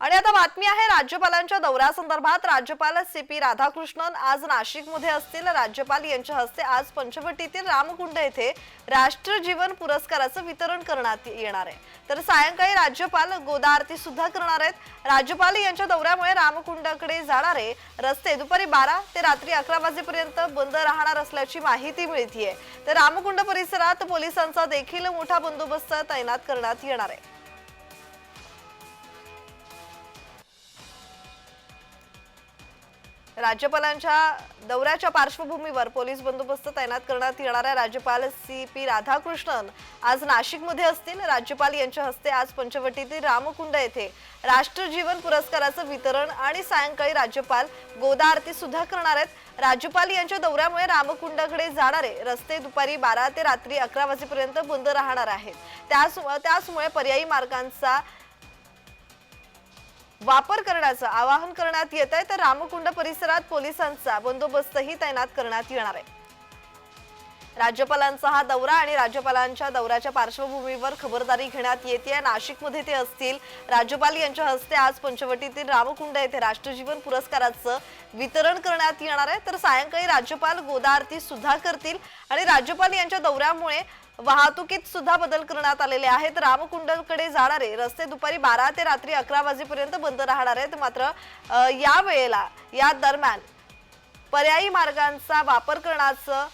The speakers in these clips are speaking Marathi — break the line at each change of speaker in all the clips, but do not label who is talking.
आणि आता बातमी आहे राज्यपालांच्या दौऱ्यासंदर्भात राज्यपाल सी पी राधाकृष्णन आज नाशिकमध्ये असतील. राज्यपाल यांच्या हस्ते आज पंचवटीतील रामकुंड येथे राष्ट्रजीवन पुरस्काराचं वितरण करण्यात येणार आहे. तर सायंकाळी राज्यपाल गोदा आरती सुद्धा करणार आहेत. राज्यपाल यांच्या दौऱ्यामुळे रामकुंडाकडे जाणारे रस्ते दुपारी बारा ते रात्री अकरा वाजेपर्यंत बंद राहणार असल्याची माहिती मिळतीये. तर रामकुंड परिसरात पोलिसांचा देखील मोठा बंदोबस्त तैनात करण्यात येणार आहे. राज्यपालांच्या दौऱ्याच्या पार्श्वभूमीवर पोलीस बंदोबस्त तैनात करण्यात येणार आहे राज्यपाल सी पी राधाकृष्णन आज नाशिकमध्ये असतील. राज्यपाल यांच्या हस्ते आज पंचवटीतील रामकुंड येथे राष्ट्रजीवन पुरस्काराचं वितरण आणि सायंकाळी राज्यपाल गोदा आरती सुद्धा करणार आहेत. राज्यपाल यांच्या दौऱ्यामुळे रामकुंडाकडे जाणारे रस्ते दुपारी बारा ते रात्री अकरा वाजेपर्यंत बंद राहणार आहेत. त्याच त्याचमुळे पर्यायी मार्गांचा वापर करण्याचं आवाहन करण्यात येत आहे. तर रामकुंड परिसरात पोलिसांचा बंदोबस्तही तैनात करण्यात येणार आहे. राज्यपालांचा हा दौरा आणि राज्यपालांच्या दौऱ्याच्या पार्श्वभूमीवर खबरदारी घेण्यात येते. नाशिकमध्ये ते असतील. राज्यपाल यांच्या हस्ते आज पंचवटीतील रामकुंड येथे राष्ट्रजीवन पुरस्काराचं वितरण करण्यात येणार आहे. तर सायंकाळी राज्यपाल गोदा आरती सुद्धा करतील. आणि राज्यपाल यांच्या दौऱ्यामुळे वाहतुकीत सुद्धा बदल करण्यात आलेले आहेत. रामकुंडकडे जाणारे रस्ते दुपारी बारा ते रात्री अकरा वाजेपर्यंत बंद राहणार आहेत. मात्र या वेळेला या दरम्यान पर्यायी मार्गांचा वापर करण्याचं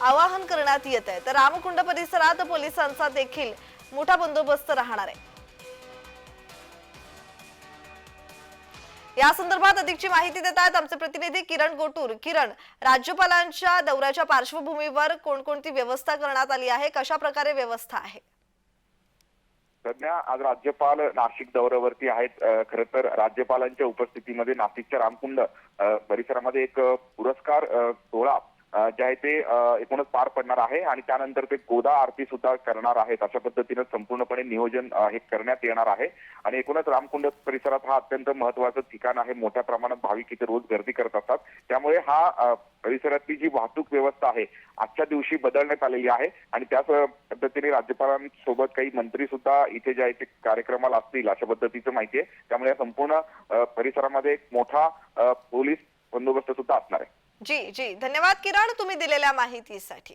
आवाहन करण्यात येत आहे. तर रामकुंड परिसरात पोलिसांचा देखील मोठा बंदोबस्त राहणार आहे. या संदर्भात अधिकची माहिती देत आहेत आमचे प्रतिनिधी किरण गोटूर. किरण राज्यपालांच्या दौऱ्याच्या पार्श्वभूमीवर कोणकोणती व्यवस्था करण्यात आली आहे? कशा प्रकारे व्यवस्था आहे?
सध्या आज राज्यपाल नाशिक दौऱ्यावरती आहेत. खर तर राज्यपालांच्या उपस्थितीमध्ये नाशिकच्या रामकुंड परिसरामध्ये एक पुरस्कार सोहळा जे आहे ते एकूणच पार पडणार आहे आणि त्यानंतर ते गोदा आरती सुद्धा करणार आहेत. अशा पद्धतीनं संपूर्णपणे नियोजन हे करण्यात येणार आहे. आणि एकूणच रामकुंड परिसरात हा अत्यंत महत्वाचं ठिकाण आहे. मोठ्या प्रमाणात भाविक इथे रोज गर्दी करत असतात. त्यामुळे हा परिसरातली जी वाहतूक व्यवस्था आहे आजच्या दिवशी बदलण्यात आलेली आहे. आणि त्याच पद्धतीने राज्यपालांसोबत काही मंत्री सुद्धा इथे जे आहे ते कार्यक्रमाला असतील अशा पद्धतीचं माहिती आहे. त्यामुळे या संपूर्ण परिसरामध्ये एक मोठा पोलीस बंदोबस्त सुद्धा असणार आहे.
जी जी. धन्यवाद किरण तुम्ही दिलेल्या माहितीसाठी.